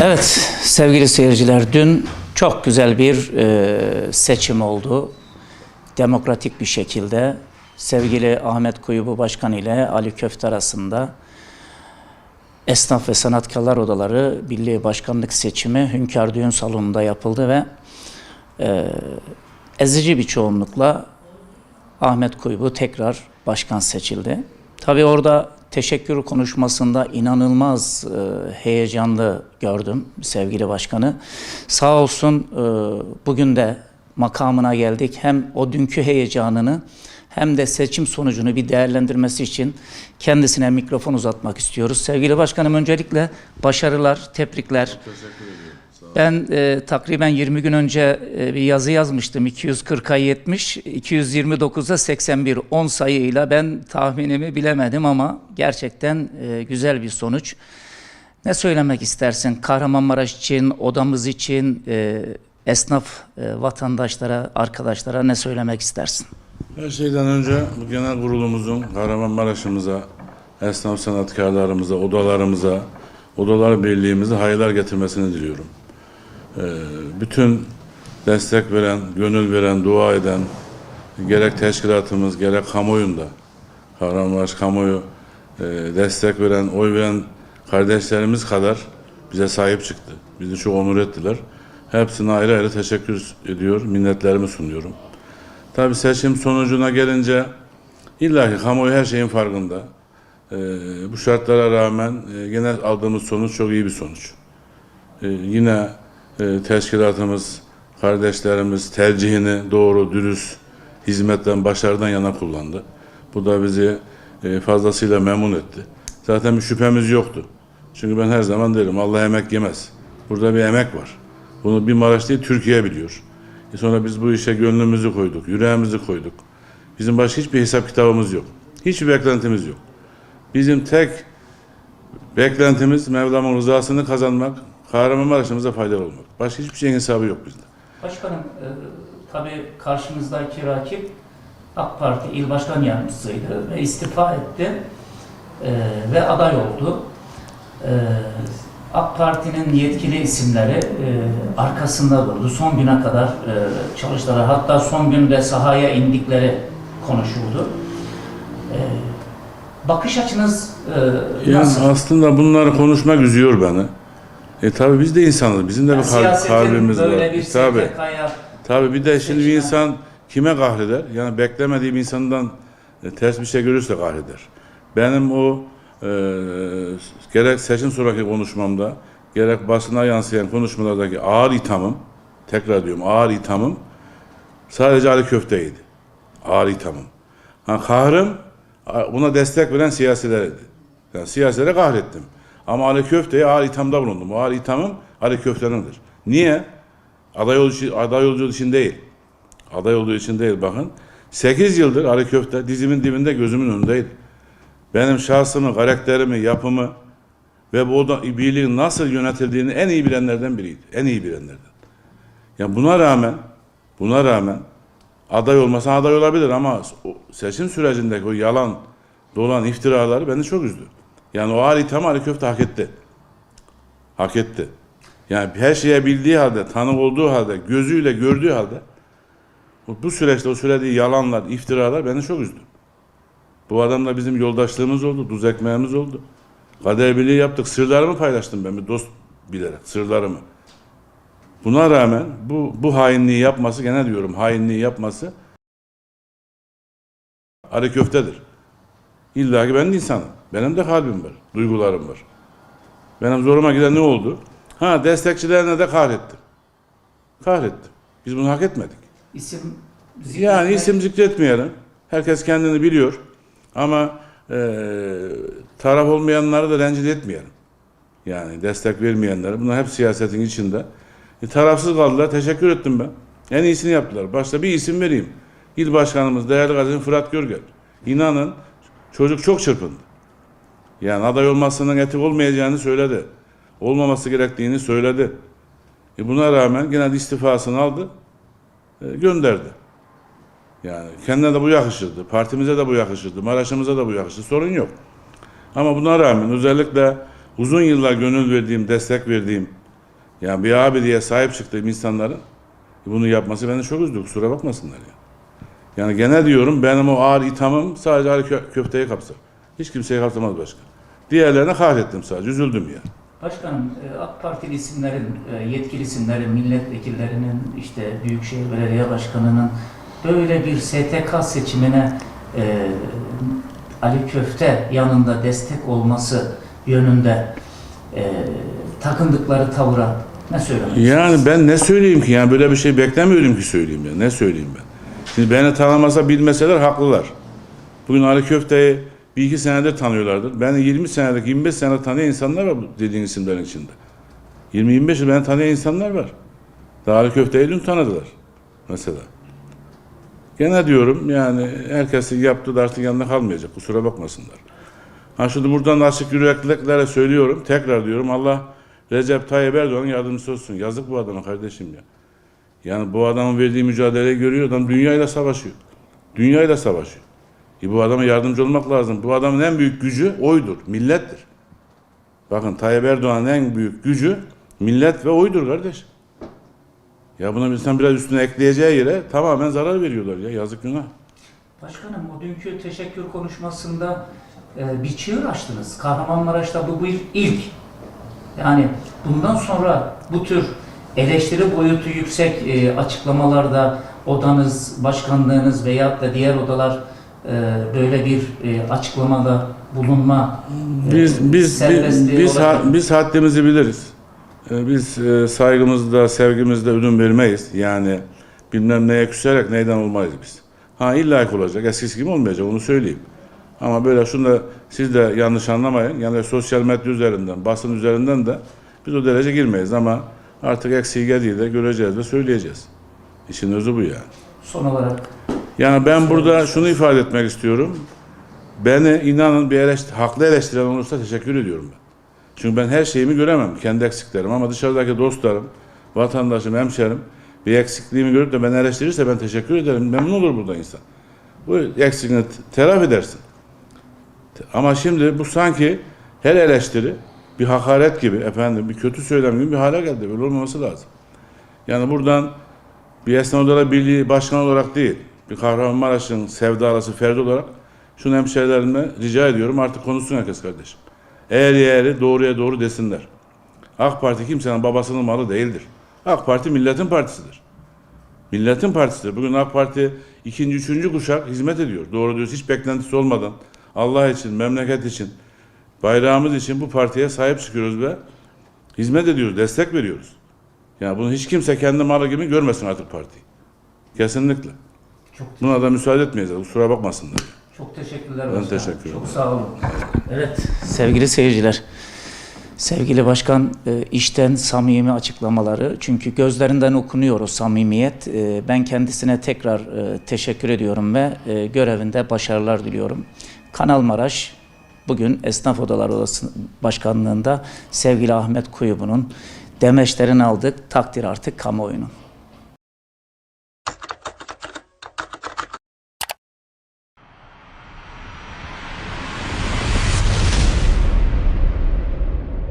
Evet sevgili seyirciler dün çok güzel bir e, seçim oldu. Demokratik bir şekilde sevgili Ahmet Kuyubu Başkan ile Ali Köfte arasında Esnaf ve Sanatkarlar Odaları Birliği Başkanlık seçimi Hünkar Düğün Salonu'nda yapıldı ve e, ezici bir çoğunlukla Ahmet Kuyubu tekrar başkan seçildi. Tabii orada teşekkür konuşmasında inanılmaz e, heyecanlı gördüm sevgili başkanı. Sağ olsun e, bugün de makamına geldik. Hem o dünkü heyecanını hem de seçim sonucunu bir değerlendirmesi için kendisine mikrofon uzatmak istiyoruz. Sevgili başkanım öncelikle başarılar, tebrikler. Ben e, takriben 20 gün önce e, bir yazı yazmıştım. 240'a 70, 229'a 81. 10 sayıyla ben tahminimi bilemedim ama gerçekten e, güzel bir sonuç. Ne söylemek istersin Kahramanmaraş için, odamız için, e, esnaf e, vatandaşlara, arkadaşlara ne söylemek istersin? Her şeyden önce bu genel kurulumuzun Kahramanmaraş'ımıza, esnaf sanatkarlarımıza, odalarımıza, odalar birliğimize hayırlar getirmesini diliyorum. Ee, bütün destek veren, gönül veren, dua eden, gerek teşkilatımız, gerek kamuoyunda, Kahramanmaraş kamuoyu e, destek veren, oy veren kardeşlerimiz kadar bize sahip çıktı. Bizi çok onur ettiler. Hepsine ayrı ayrı teşekkür ediyor, minnetlerimi sunuyorum. Tabii seçim sonucuna gelince illaki kamuoyu her şeyin farkında. Ee, bu şartlara rağmen e, genel aldığımız sonuç çok iyi bir sonuç. Ee, yine e, teşkilatımız, kardeşlerimiz tercihini doğru, dürüst, hizmetten, başarıdan yana kullandı. Bu da bizi e, fazlasıyla memnun etti. Zaten bir şüphemiz yoktu. Çünkü ben her zaman derim Allah emek yemez. Burada bir emek var. Bunu bir Maraş değil Türkiye biliyor. E sonra biz bu işe gönlümüzü koyduk, yüreğimizi koyduk. Bizim başka hiçbir hesap kitabımız yok. Hiçbir beklentimiz yok. Bizim tek beklentimiz Mevlam'ın rızasını kazanmak, Kahramanmaraş'ımıza faydalı olmak. Başka hiçbir şeyin hesabı yok bizde. Başkanım, e, tabii karşımızdaki rakip AK Parti İl Başkan Yardımcısıydı ve istifa etti e, ve aday oldu. E, AK Parti'nin yetkili isimleri e, arkasında durdu. Son güne kadar e, çalıştılar. Hatta son günde sahaya indikleri konuşuldu. E, bakış açınız e, Yani nasıl? aslında bunları konuşmak üzüyor beni. E tabi biz de insanız. Bizim de Yani bir kalp- siyasetin kalbimiz var. bir Tabi. Tabii bir de şimdi bir insan kime kahreder? Yani beklemediği bir insandan e, ters bir şey görürse kahreder. Benim o e, gerek seçim sonraki konuşmamda, gerek basına yansıyan konuşmalardaki ağır ithamım, tekrar diyorum ağır ithamım sadece Ali Köfte'ydi. Ağır ithamım. Ha, kahrım buna destek veren siyasilerdi. Yani siyasilere kahrettim. Ama Ali Köfte'ye ağır ithamda bulundum. O ağır ithamım Ali Köfte'nindir. Niye? Aday olduğu, aday olduğu için değil. Aday olduğu için değil bakın. 8 yıldır Ali Köfte dizimin dibinde gözümün önündeydi. Benim şahsımı, karakterimi, yapımı ve bu oda, birliğin nasıl yönetildiğini en iyi bilenlerden biriydi. En iyi bilenlerden. Yani buna rağmen buna rağmen aday olmasa aday olabilir ama seçim sürecindeki o yalan, dolan iftiraları beni çok üzdü. Yani o ağır ithamı Ali Köfte hak etti. Hak etti. Yani her şeye bildiği halde, tanık olduğu halde, gözüyle gördüğü halde bu- süreçte o söylediği yalanlar, iftiralar beni çok üzdü. Bu adamla bizim yoldaşlığımız oldu, tuz ekmeğimiz oldu. Kader birliği yaptık, sırlarımı paylaştım ben bir dost bilerek, sırlarımı. Buna rağmen bu, bu hainliği yapması, gene diyorum hainliği yapması Ali köftedir. İlla ki ben de insanım. Benim de kalbim var, duygularım var. Benim zoruma giden ne oldu? Ha destekçilerine de kahrettim. Kahrettim. Biz bunu hak etmedik. isim Yani isim zikretmeyelim. Herkes kendini biliyor. Ama eee taraf olmayanları da rencide etmeyelim. Yani destek vermeyenleri. Bunlar hep siyasetin içinde. E, tarafsız kaldılar. Teşekkür ettim ben. En iyisini yaptılar. Başta bir isim vereyim. İl Başkanımız değerli gazeteci Fırat Görgel. İnanın çocuk çok çırpındı. Yani aday olmasının etik olmayacağını söyledi. Olmaması gerektiğini söyledi. E buna rağmen gene de istifasını aldı. e, gönderdi. Yani kendine de bu yakışırdı. Partimize de bu yakışırdı. Maraş'ımıza da bu yakışırdı. Sorun yok. Ama buna rağmen özellikle uzun yıllar gönül verdiğim, destek verdiğim Yani bir abi diye sahip çıktığım insanların bunu yapması beni çok üzdü. Kusura bakmasınlar ya. Yani gene diyorum benim o ağır ithamım sadece Kö- Köfte'yi kapsar. Hiç kimseyi kapsamaz başka. Diğerlerine kahrettim sadece. Üzüldüm ya. Başkanım e, AK Partili isimlerin, e, yetkili isimlerin, milletvekillerinin, işte Büyükşehir Belediye Başkanı'nın böyle bir STK seçimine e, Ali Köfte yanında destek olması yönünde e, takındıkları tavra ne söylemek Yani ben ne söyleyeyim ki? Yani böyle bir şey beklemiyordum ki söyleyeyim ya. Ne söyleyeyim ben? Şimdi beni tanımasa bilmeseler haklılar. Bugün Ali Köfte'yi bir iki senedir tanıyorlardır. Beni 20 senelik, 25 senedir tanıyan insanlar var dediğin isimlerin içinde. 20-25 yıl beni tanıyan insanlar var. Ali Köfte'yi dün tanıdılar. Mesela. Gene diyorum yani herkesin yaptığı da artık yanında kalmayacak. Kusura bakmasınlar. Ha şimdi buradan da açık yürekliliklerle söylüyorum. Tekrar diyorum Allah Recep Tayyip Erdoğan'ın yardımcısı olsun. Yazık bu adama kardeşim ya. Yani bu adamın verdiği mücadeleyi görüyor. Adam dünyayla savaşıyor. Dünyayla savaşıyor. E bu adama yardımcı olmak lazım. Bu adamın en büyük gücü oydur, millettir. Bakın Tayyip Erdoğan'ın en büyük gücü millet ve oydur kardeş. Ya buna insan biraz üstüne ekleyeceği yere tamamen zarar veriyorlar ya. Yazık günah. Başkanım o dünkü teşekkür konuşmasında e, bir çığır açtınız. Kahramanmaraş'ta bu bir ilk. Yani bundan sonra bu tür eleştiri boyutu yüksek e, açıklamalarda odanız, başkanlığınız veyahut da diğer odalar böyle bir e, açıklamada bulunma e, Biz biz biz, biz, ha- biz haddimizi biliriz. Biz e, saygımızda, sevgimizde ödün vermeyiz. Yani bilmem neye küserek neyden olmayız biz. Ha illa olacak. Eskisi gibi olmayacak onu söyleyeyim. Ama böyle şunu da siz de yanlış anlamayın. Yani sosyal medya üzerinden, basın üzerinden de biz o derece girmeyiz ama artık eksiği geldiği de göreceğiz ve söyleyeceğiz. İşin özü bu yani. son olarak Yani ben burada şunu ifade etmek istiyorum. Beni inanın bir eleştir, haklı eleştiren olursa teşekkür ediyorum ben. Çünkü ben her şeyimi göremem, kendi eksiklerim ama dışarıdaki dostlarım, vatandaşım, hemşerim bir eksikliğimi görüp de beni eleştirirse ben teşekkür ederim. Memnun olur burada insan. Bu eksikliğini telafi edersin. Ama şimdi bu sanki her eleştiri bir hakaret gibi, efendim bir kötü söylem gibi bir hale geldi. Böyle olmaması lazım. Yani buradan bir Esnaf Odaları Birliği Başkanı olarak değil, bir Kahramanmaraş'ın sevdalısı Ferdi olarak şunu hemşehrilerime rica ediyorum artık konuşsun herkes kardeşim. Eğri eğri doğruya doğru desinler. AK Parti kimsenin babasının malı değildir. AK Parti milletin partisidir. Milletin partisidir. Bugün AK Parti ikinci, üçüncü kuşak hizmet ediyor. Doğru diyoruz hiç beklentisi olmadan. Allah için, memleket için, bayrağımız için bu partiye sahip çıkıyoruz ve hizmet ediyoruz, destek veriyoruz. Yani bunu hiç kimse kendi malı gibi görmesin artık partiyi. Kesinlikle. Çok Buna da müsaade etmeyeceğiz. Kusura bakmasınlar. Çok teşekkürler Ben teşekkür ederim. Çok sağ olun. Evet sevgili seyirciler. Sevgili başkan e, işten samimi açıklamaları çünkü gözlerinden okunuyor o samimiyet. E, Ben kendisine tekrar e, teşekkür ediyorum ve görevinde başarılar diliyorum. Kanal Maraş bugün Esnaf Odaları Odası Başkanlığında sevgili Ahmet Kuyubu'nun demeçlerini aldık. Takdir artık kamuoyunun.